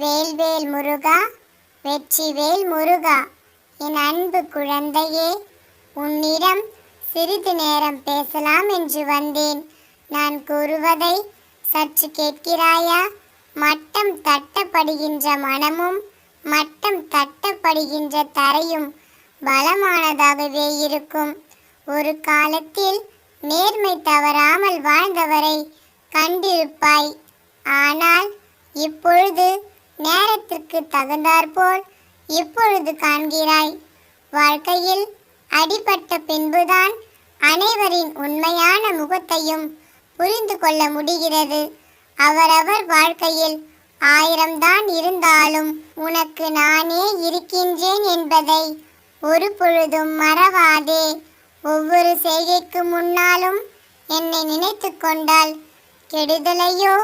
வேல்வேல் முருகா வெற்றிவேல் முருகா என் அன்பு குழந்தையே உன்னிடம் சிறிது நேரம் பேசலாம் என்று வந்தேன். நான் கூறுவதை சற்று கேட்கிறாயா? மட்டம் தட்டப்படுகின்ற மனமும் மட்டம் தட்டப்படுகின்ற தரையும் பலமானதாகவே இருக்கும். ஒரு காலத்தில் நேர்மை தவறாமல் வாழ்ந்தவரை கண்டிருப்பாய். ஆனால் இப்பொழுது அதற்கு தகுந்தாற்போல் இப்பொழுது காண்கிறாய். வாழ்க்கையில் அடிபட்ட பின்புதான் அனைவரின் உண்மையான முகத்தையும் புரிந்து கொள்ள முடிகிறது. அவரவர் வாழ்க்கையில் ஆயிரம்தான் இருந்தாலும் உனக்கு நானே இருக்கின்றேன் என்பதை ஒரு பொழுதும் மறவாதே. ஒவ்வொரு செய்கைக்கு முன்னாலும் என்னை நினைத்து கொண்டால் கெடுதலையோ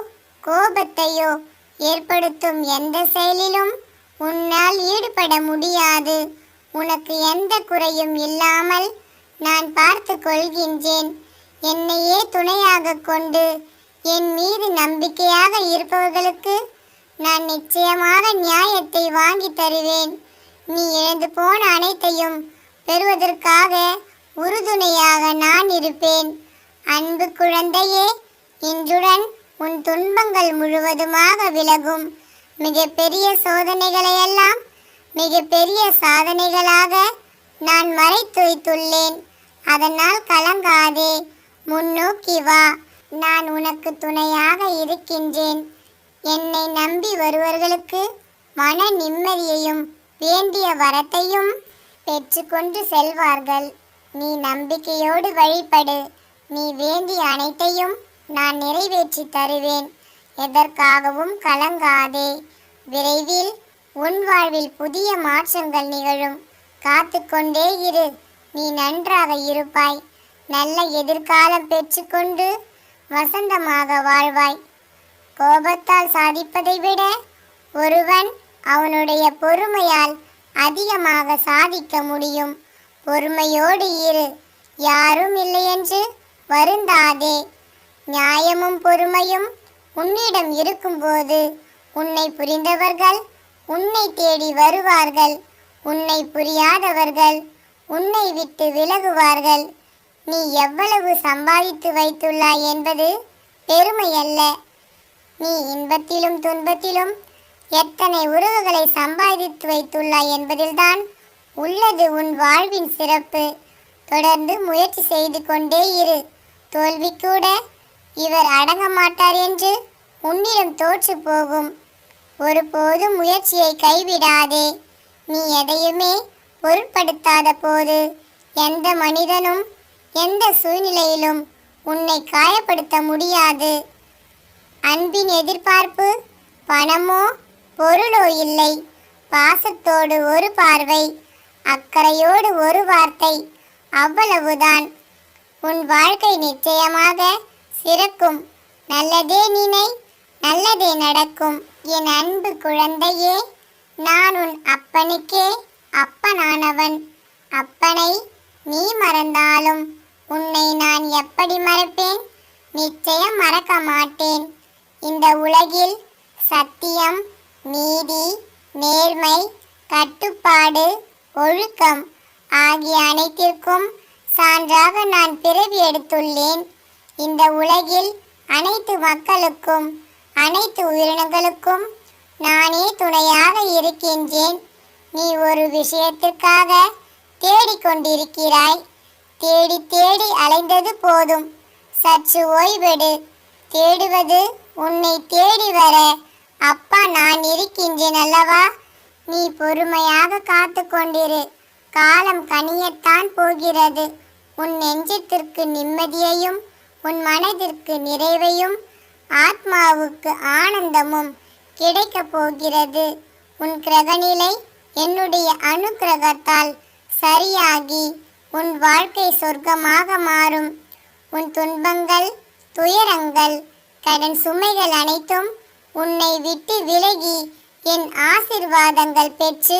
கோபத்தையோ ஏற்படுத்தும் எந்த செயலிலும் உன்னால் ஈடுபட முடியாது. உனக்கு எந்த குறையும் இல்லாமல் நான் பார்த்து கொள்கின்றேன். என்னையே துணையாக கொண்டு என் மீது நம்பிக்கையாக இருப்பவர்களுக்கு நான் நிச்சயமாக நியாயத்தை வாங்கி தருவேன். நீ இழந்து போன அனைத்தையும் பெறுவதற்காக உறுதுணையாக நான் இருப்பேன். அன்பு குழந்தையே இன்றுடன் உன் துன்பங்கள் முழுவதுமாக விலகும். மிகப்பெரிய சோதனைகளையெல்லாம் மிகப்பெரிய சாதனைகளாக நான் மறைத்து வைத்துள்ளேன் அதனால் கலங்காதே. முன்னோக்கி வா. நான் உனக்கு துணையாக இருக்கின்றேன். என்னை நம்பி வருவர்களுக்கு மன நிம்மதியையும் வேண்டிய வரத்தையும் பெற்றுக்கொண்டு செல்வார்கள். நீ நம்பிக்கையோடு வழிபடு. நீ வேண்டிய அனைத்தையும் நான் நிறைவேற்றி தருவேன். எதற்காகவும் கலங்காதே. விரைவில் உன் வாழ்வில் புதிய மாற்றங்கள் நிகழும். காத்து கொண்டே இரு. நீ நன்றாக இருப்பாய். நல்ல எதிர்காலம் பெற்றுக்கொண்டு வசந்தமாக வாழ்வாய். கோபத்தால் சாதிப்பதை விட ஒருவன் அவனுடைய பொறுமையால் அதிகமாக சாதிக்க முடியும். பொறுமையோடு இரு. யாரும் இல்லையென்று வருந்தாதே. நியாயமும் பொறுமையும் உன்னிடம் இருக்கும்போது உன்னை புரிந்தவர்கள் உன்னை தேடி வருவார்கள். உன்னை புரியாதவர்கள் உன்னை விட்டு விலகுவார்கள். நீ எவ்வளவு சம்பாதித்து வைத்துள்ளாய் என்பது பெருமை அல்ல நீ இன்பத்திலும் துன்பத்திலும் எத்தனை உறவுகளை சம்பாதித்து வைத்துள்ளாய் என்பதில்தான் உள்ளது உன் வாழ்வின் சிறப்பு. தொடர்ந்து முயற்சி செய்து கொண்டே இரு. தோல்வி கூட இவர் அடங்க மாட்டார் என்று உன்னிடம் தோற்று போகும். ஒருபோதும் முயற்சியை கைவிடாதே. நீ எதையுமே பொருட்படுத்தாத போது எந்த மனிதனும் எந்த சூழ்நிலையிலும் உன்னை காயப்படுத்த முடியாது. அன்பின் எதிர்பார்ப்பு பணமோ பொருளோ இல்லை. பாசத்தோடு ஒரு பார்வை அக்கறையோடு ஒரு வார்த்தை அவ்வளவுதான். உன் வாழ்க்கை நிச்சயமாக சிறக்கும். நல்லதே நினை நல்லதே நடக்கும். என் அன்பு குழந்தையே நான் உன் அப்பனுக்கே அப்பனானவன். அப்பனை நீ மறந்தாலும் உன்னை நான் எப்படி மறப்பேன்? நிச்சயம் மறக்க மாட்டேன் இந்த உலகில் சத்தியம் நீதி நேர்மை கட்டுப்பாடு ஒழுக்கம் ஆகிய அனைத்திற்கும் சான்றாக நான் பிறவி எடுத்துள்ளேன். இந்த உலகில் அனைத்து மக்களுக்கும் அனைத்து உயிரினங்களுக்கும் நானே துணையாக இருக்கின்றேன். நீ ஒரு விஷயத்திற்காக தேடிக்கொண்டிருக்கிறாய். தேடி தேடி அலைந்தது போதும். சற்று ஓய்வெடு. தேடுவது உன்னை தேடி வர. அப்பா நான் இருக்கின்றேன் அல்லவா? நீ பொறுமையாக காத்து கொண்டிரு. காலம் கனியத்தான் போகிறது. உன் நெஞ்சத்திற்கு நிம்மதியையும் உன் மனதிற்கு நிறைவையும் ஆத்மாவுக்கு ஆனந்தமும் கிடைக்கப் போகிறது. உன் கிரகநிலை என்னுடைய அனுக்கிரகத்தால் சரியாகி உன் வாழ்க்கை சொர்க்கமாக மாறும். உன் துன்பங்கள் துயரங்கள் கடன் சுமைகள் அனைத்தும் உன்னை விட்டு விலகி என் ஆசிர்வாதங்கள் பெற்று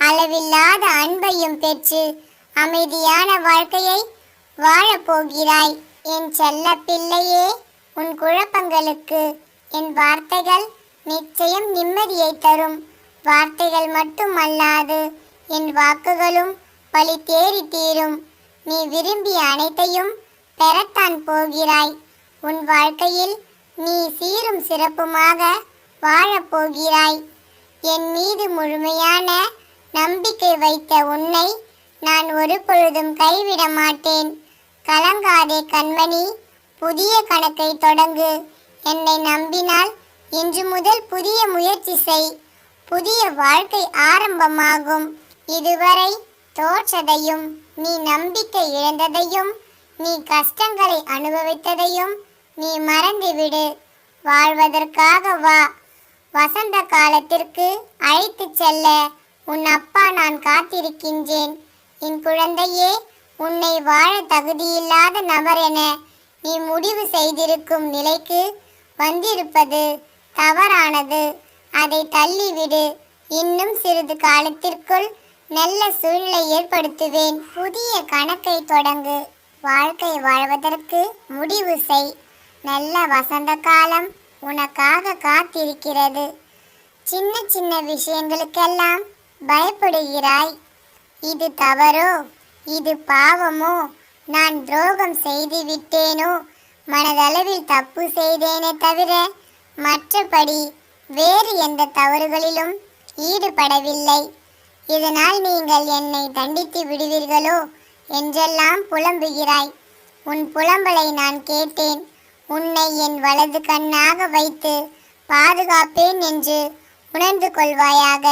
அளவில்லாத அன்பையும் பெற்று அமைதியான வாழ்க்கையை வாழப்போகிறாய் என் செல்ல பிள்ளையே உன் குழப்பங்களுக்கு என் வார்த்தைகள் நிச்சயம் நிம்மதியை தரும். வார்த்தைகள் மட்டுமல்லாது என் வாக்குகளும் பழி தேறி தீரும். நீ விரும்பிய அனைத்தையும் பெறத்தான் போகிறாய். உன் வாழ்க்கையில் நீ சீரும் சிறப்புமாக வாழப்போகிறாய் என் மீது முழுமையான நம்பிக்கை வைத்த உன்னை நான் ஒரு பொழுதும் கைவிட மாட்டேன். கலங்காதே கண்மணி புதிய கணக்கை தொடங்கு. என்னை நம்பினால் இன்று முதல் புதிய முயற்சி செய். புதிய வாழ்க்கை ஆரம்பமாகும். இதுவரை தோற்றதையும் நீ நம்பிக்கை இழந்ததையும் நீ கஷ்டங்களை அனுபவித்ததையும் நீ மறந்துவிடு. வாழ்வதற்காக வா. வசந்த காலத்திற்கு அழைத்துச் செல்ல உன் அப்பா நான் காத்திருக்கின்றேன். என் குழந்தையே உன்னை வாழ தகுதியில்லாத நபர் என நீ முடிவு செய்திருக்கும் நிலைக்கு வந்திருப்பது தவறானது. அதை தள்ளிவிடு. இன்னும் சிறிது காலத்திற்குள் நல்ல சூழ்நிலை ஏற்படுத்துவேன். புதிய கணக்கை தொடங்கு. வாழ்க்கை வாழ்வதற்கு முடிவு செய். நல்ல வசந்த காலம் உனக்காக காத்திருக்கிறது. சின்ன சின்ன விஷயங்களுக்கெல்லாம் பயப்படுகிறாய். இது தவறோ? இது பாவமோ? நான் துரோகம் செய்து விட்டேனோ மனதளவில் தப்பு செய்தேனே தவிர மற்றபடி வேறு எந்த தவறுகளிலும் ஈடுபடவில்லை. இதனால் நீங்கள் என்னை தண்டித்து விடுவீர்களோ? என்றெல்லாம் புலம்புகிறாய். உன் புலம்பலை நான் கேட்டேன். உன்னை என் வலது கண்ணாக வைத்து பாதுகாப்பேன் என்று உணர்ந்து கொள்வாயாக.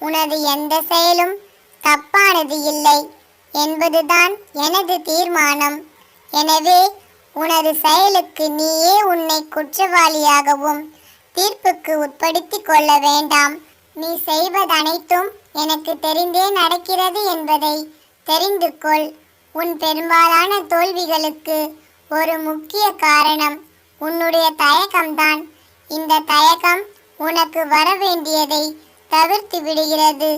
உனது எந்த செயலும் தப்பானது இல்லை. என்பதுதான் எனது தீர்மானம். எனவே உனது செயலுக்கு நீயே உன்னை குற்றவாளியாகவும் தீர்ப்புக்கு உட்படுத்தி கொள்ள வேண்டாம். நீ செய்வதனைத்தும் எனக்கு தெரிந்தே நடக்கிறது என்பதை தெரிந்து கொள். உன் பெரும்பாலான தோல்விகளுக்கு ஒரு முக்கிய காரணம் உன்னுடைய தயக்கம்தான். இந்த தயக்கம் உனக்கு வர வேண்டியதை தவிர்த்து விடுகிறது.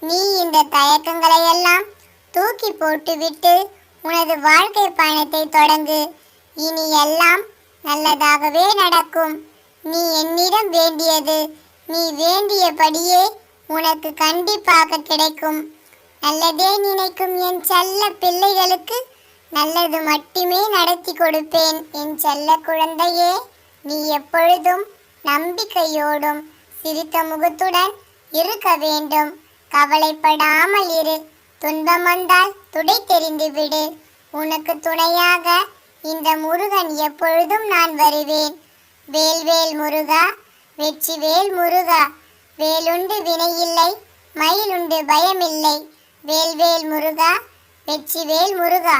நீ இந்த தயக்கங்களையெல்லாம் தூக்கி போட்டுவிட்டு உனது வாழ்க்கை பயணத்தை தொடங்கு. இனி எல்லாம் நல்லதாகவே நடக்கும். நீ என்னிடம் வேண்டியது நீ வேண்டியபடியே உனக்கு கண்டிப்பாக கிடைக்கும். நல்லதே நினைக்கும் என் செல்ல பிள்ளைகளுக்கு நல்லது மட்டுமே நடத்தி கொடுப்பேன். என் செல்ல குழந்தையே நீ எப்பொழுதும் நம்பிக்கையோடும் சிரித்த முகத்துடன் இருக்க வேண்டும். கவலைப்படாமல் இரு. துன்பம் வந்தால் துடை தெரிந்து விடு. உனக்கு துணையாக இந்த முருகன் எப்பொழுதும் நான் வருவேன். வேல்வேல் முருகா வெற்றி வேல் முருகா வேலுண்டு வினையில்லை மயிலுண்டு பயமில்லை. வேல்வேல் முருகா வெற்றி வேல் முருகா.